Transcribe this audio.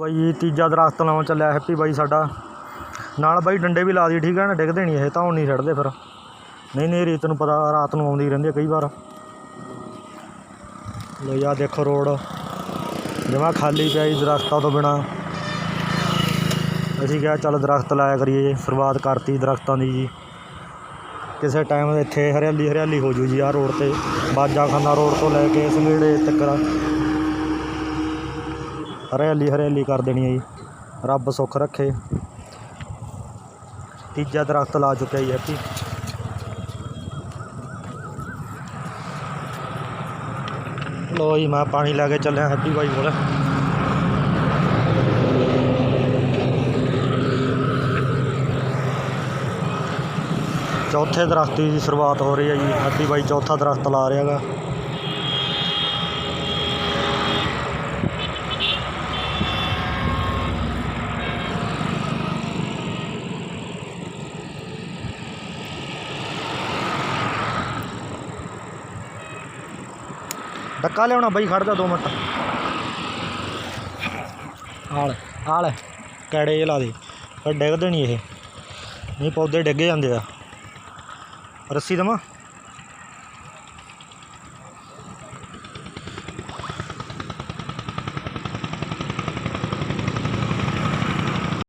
ਬਾਈ ਜੀ, ਤੀਜਾ ਦਰਖਤ ਲਾਉਣ ਚੱਲਿਆ ਹੈਪੀ ਬਾਈ ਸਾਡਾ। ਨਾਲ ਬਾਈ ਡੰਡੇ ਵੀ ਲਾ ਦੀ, ਠੀਕ ਹੈ ਨਾ ਡਿੱਗਦੇ ਨਹੀਂ ਇਹ, ਤਾਂ ਹੁਣ ਨਹੀਂ ਛੱਡਦੇ ਫਿਰ। ਨਹੀਂ ਨਹੀਂ, ਰੀਤ ਨੂੰ ਪਤਾ, ਰਾਤ ਨੂੰ ਆਉਂਦੀ ਰਹਿੰਦੀ ਕਈ ਵਾਰ। ਲੋ ਯਾ ਦੇਖੋ ਰੋਡ। ਜਮਾ ਖਾਲੀ ਪਿਆ ਜੀ ਦਰਖਤਾਂ ਤੋਂ ਬਿਨਾ। ਅਸੀਂ ਕਿਹਾ ਚੱਲ ਦਰਖਤ ਲਾਇਆ ਕਰੀਏ ਜੀ, ਸ਼ੁਰੂਆਤ ਕਰਤੀ ਦਰਖਤਾਂ ਦੀ ਜੀ। ਕਿਸੇ ਟਾਈਮ ਇੱਥੇ ਹਰਿਆਲੀ ਹਰਿਆਲੀ ਹੋ ਜੂ ਜੀ ਆਹ ਰੋਡ ਤੇ। ਬਾਜਾਖਾਨਾ ਰੋਡ ਤੋਂ ਲੈ ਕੇ ਸੰਗੇੜੇ ਤੱਕ। ਹਰਿਆਲੀ ਹਰਿਆਲੀ ਕਰ ਦੇਣੀ ਹੈ ਜੀ ਰੱਬ ਸੁੱਖ ਰੱਖੇ ਤੀਜਾ ਦਰਖਤ ਲਾ ਚੁੱਕਿਆ ਜੀ ਹੈਪੀ ਲੋ ਜੀ ਮੈਂ ਪਾਣੀ ਲੈ ਕੇ ਚੱਲਿਆ ਹੈਪੀ ਬਾਈ ਕੋਲ ਚੌਥੇ ਦਰਖਤ ਦੀ ਸ਼ੁਰੂਆਤ ਹੋ ਰਹੀ ਹੈ ਜੀ ਹੈਪੀ ਬਾਈ ਚੌਥਾ ਦਰਖਤ ਲਾ ਰਿਹਾ ਹੈਗਾ ਡੱਕਾ ਲਿਆਉਣਾ ਬਾਈ, ਖੜ ਜਾ ਦੋ ਮਿੰਟ। ਆਲ ਆਲ, ਕੈੜੇ ਜਿਹੇ ਲਾ ਦੇ। ਪਰ ਡਿੱਗਦੇ ਨਹੀਂ ਇਹ। ਨਹੀਂ, ਪੌਦੇ ਡਿੱਗੇ ਜਾਂਦੇ ਆ। ਰੱਸੀ ਦਮਾ